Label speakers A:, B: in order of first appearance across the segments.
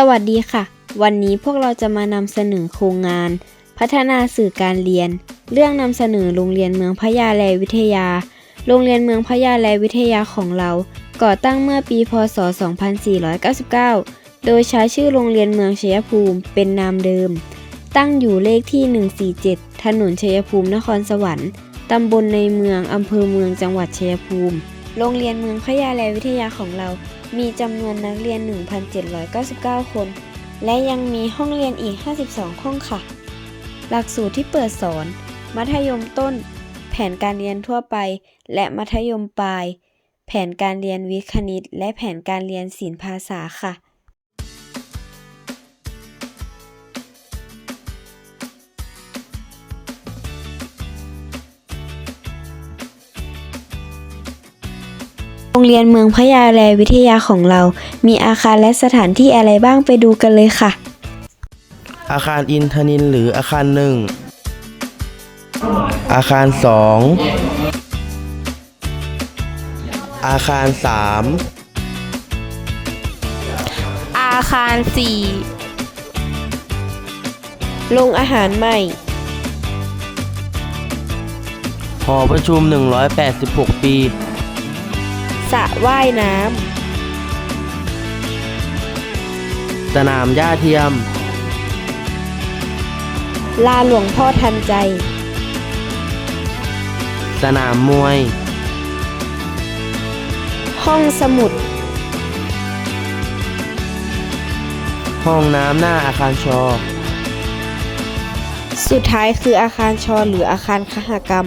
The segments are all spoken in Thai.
A: สวัสดีค่ะ วันนี้พวกเราจะมานำเสนอโครงงาน พัฒนาสื่อการเรียน เรื่องนำเสนอโรงเรียนเมืองพะยาแลวิทยา โรงเรียนเมืองพะยาแลวิทยาของเรา ก่อตั้งเมื่อปี พศ 2499 โดยใช้ชื่อโรงเรียนเมืองชัยภูมิเป็นนามเดิม ตั้งอยู่เลขที่ 147 ถนนชัยภูมินครสวรรค์ตำบลในเมืองอำเภอเมืองจังหวัดชัยภูมิ โรงเรียนเมืองพะยาแลวิทยาของเรา มีจำนวนนักเรียน 1,799 คน และยังมีห้องเรียนอีก 52 ห้องค่ะ หลักสูตรที่เปิดสอน มัธยมต้น แผนการเรียนทั่วไป และมัธยมปลาย แผนการเรียนวิทย์คณิต และแผนการเรียนศิลปภาษาค่ะ โรงเรียนเมืองพะยาแลวิทยาของเรา มีอาคารและสถานที่อะไรบ้างไปดูกันเลยค่ะ
B: อาคารอินทนินหรืออาคารหนึ่ง อาคารสอง อาคารสาม
C: อาคาร
A: โรงอาหารใหม่
B: หอประชุม 186 ปี
A: สระว่ายน้
B: สนามหญ้าเทียมำ
A: ลานหลวงพ่อทันใจ
B: สนามมวย
A: ห้องสมุด
B: ห้องน้ำหน้าอาคารชอ
A: สุดท้ายคืออาคารชอหรืออาคารคหกรรม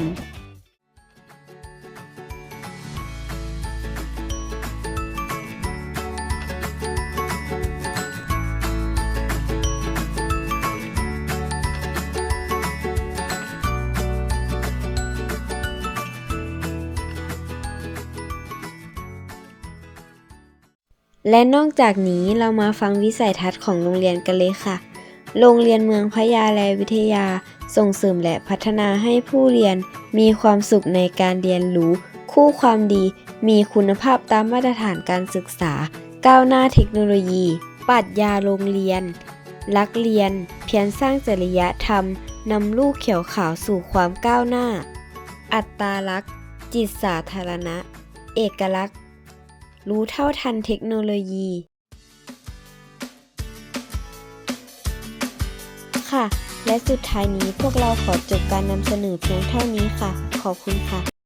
A: และนอกจากนี้เรามาฟังวิสัยทัศน์ของโรงเรียนกันเลยค่ะ โรงเรียนเมืองพยาแลวิทยา ส่งเสริมและพัฒนาให้ผู้เรียนมีความสุขในการเรียนรู้ คู่ความดี มีคุณภาพตามมาตรฐานการศึกษา ก้าวหน้าเทคโนโลยี ปรัชญาโรงเรียน รักเรียน เพียรสร้างจริยธรรมนำลูกเขียวขาวสู่ความก้าวหน้า อัตตาลักษณ์ จิตสาธารณะ เอกลักษณ์ รู้เท่าทันเทคโนโลยี ค่ะ และสุดท้ายนี้พวกเราขอจบการนำเสนอเพียงเท่านี้ค่ะ ขอบคุณค่ะ